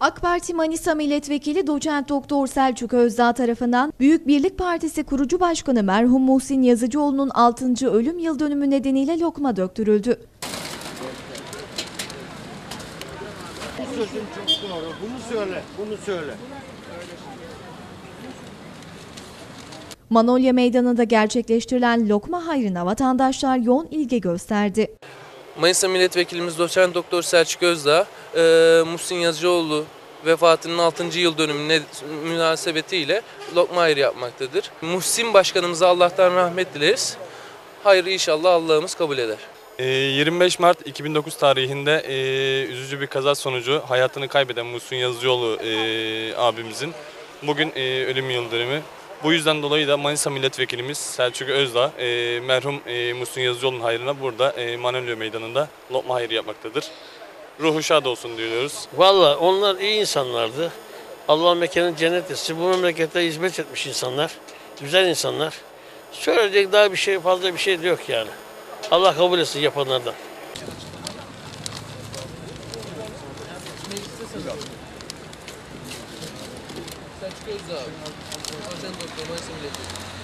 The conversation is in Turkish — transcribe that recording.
AK Parti Manisa Milletvekili Doçent Doktor Selçuk Özdağ tarafından Büyük Birlik Partisi kurucu başkanı merhum Muhsin Yazıcıoğlu'nun 6. ölüm yıl dönümü nedeniyle lokma döktürüldü. Bu sözün çok doğru. Bunu söyle, bunu söyle. Manolya Meydanı'nda gerçekleştirilen lokma hayrına vatandaşlar yoğun ilgi gösterdi. Manisa Milletvekilimiz Doçent Doktor Selçuk Özdağ, e, Muhsin Yazıcıoğlu vefatının 6. yıl dönümü ne- münasebetiyle lokma hayır yapmaktadır. Muhsin Başkanımıza Allah'tan rahmet dileriz. Hayrı inşallah Allah'ımız kabul eder. Ee, 25 Mart 2009 tarihinde e, üzücü bir kaza sonucu hayatını kaybeden Muhsin Yazıcıoğlu e, abimizin bugün e, ölüm yıl dönümü. Bu yüzden dolayı da Manisa Milletvekilimiz Selçuk Özdağ e, merhum e, Muhsin Yazıcıoğlu'nun hayrına burada e, Manolya Meydanı'nda lokma hayrı yapmaktadır. Ruhu şad olsun diyoruz. Valla onlar iyi insanlardı. Allah mekanı cennet etsin. Bu memlekette hizmet etmiş insanlar. Güzel insanlar. Söyleyecek daha bir şey fazla bir şey de yok yani. Allah kabul etsin yapanlardan. Selçuk Özdağ, Doçent Doktor Manisa Milletvekili.